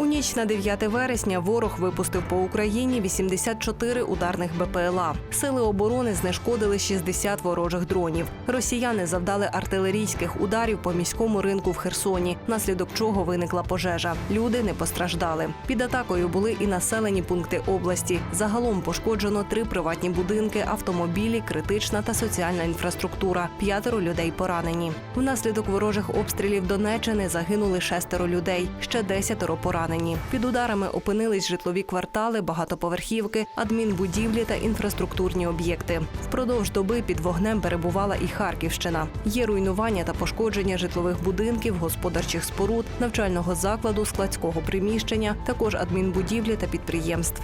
У ніч на 9 вересня ворог випустив по Україні 84 ударних БПЛА. Сили оборони знешкодили 60 ворожих дронів. Росіяни завдали артилерійських ударів по міському ринку в Херсоні, наслідок чого виникла пожежа. Люди не постраждали. Під атакою були і населені пункти області. Загалом пошкоджено три приватні будинки, автомобілі, критична та соціальна інфраструктура. П'ятеро людей поранені. Внаслідок ворожих обстрілів Донеччини загинули шестеро людей, ще десятеро поранені. Під ударами опинились житлові квартали, багатоповерхівки, адмінбудівлі та інфраструктурні об'єкти. Впродовж доби під вогнем перебувала і Харківщина. Є руйнування та пошкодження житлових будинків, господарчих споруд, навчального закладу, складського приміщення, також адмінбудівлі та підприємств.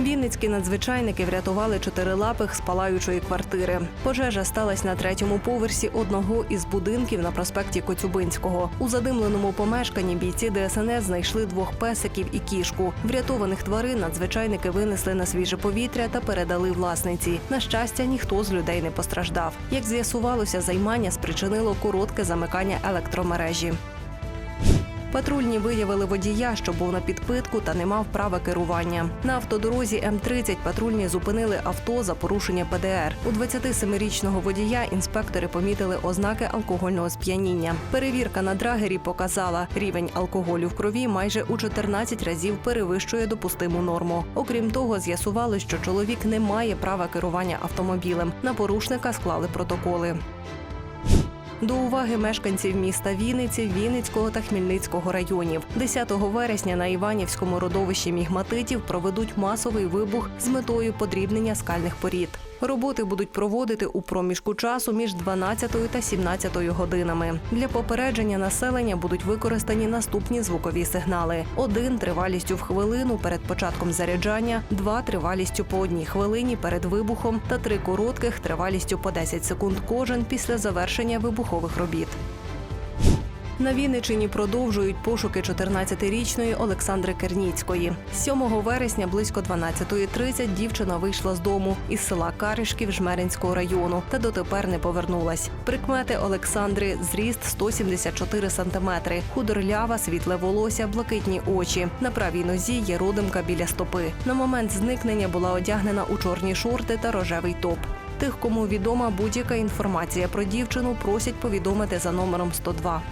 Вінницькі надзвичайники врятували чотирилапих з палаючої квартири. Пожежа сталася на третьому поверсі одного із будинків на проспекті Коцюбинського. У задимленому помешканні бійці ДСНС знайшли двох песиків і кішку. Врятованих тварин надзвичайники винесли на свіже повітря та передали власниці. На щастя, ніхто з людей не постраждав. Як з'ясувалося, займання спричинило коротке замикання електромережі. Патрульні виявили водія, що був на підпитку та не мав права керування. На автодорозі М-30 патрульні зупинили авто за порушення ПДР. У 27-річного водія інспектори помітили ознаки алкогольного сп'яніння. Перевірка на драгері показала, рівень алкоголю в крові майже у 14 разів перевищує допустиму норму. Окрім того, з'ясували, що чоловік не має права керування автомобілем. На порушника склали протоколи. До уваги мешканців міста Вінниці, Вінницького та Хмельницького районів. 10 вересня на Іванівському родовищі мігматитів проведуть масовий вибух з метою подрібнення скальних порід. Роботи будуть проводити у проміжку часу між 12 та 17 годинами. Для попередження населення будуть використані наступні звукові сигнали: один тривалістю в хвилину перед початком заряджання, два тривалістю по одній хвилині перед вибухом та три коротких тривалістю по 10 секунд кожен після завершення вибухових робіт. На Вінничині продовжують пошуки 14-річної Олександри Керніцької. 7 вересня близько 12.30 дівчина вийшла з дому із села Каришків Жмеринського району та дотепер не повернулась. Прикмети Олександри зріст 174 сантиметри, худорлява, світле волосся, блакитні очі. На правій нозі є родимка біля стопи. На момент зникнення була одягнена у чорні шорти та рожевий топ. Тих, кому відома будь-яка інформація про дівчину, просять повідомити за номером 102.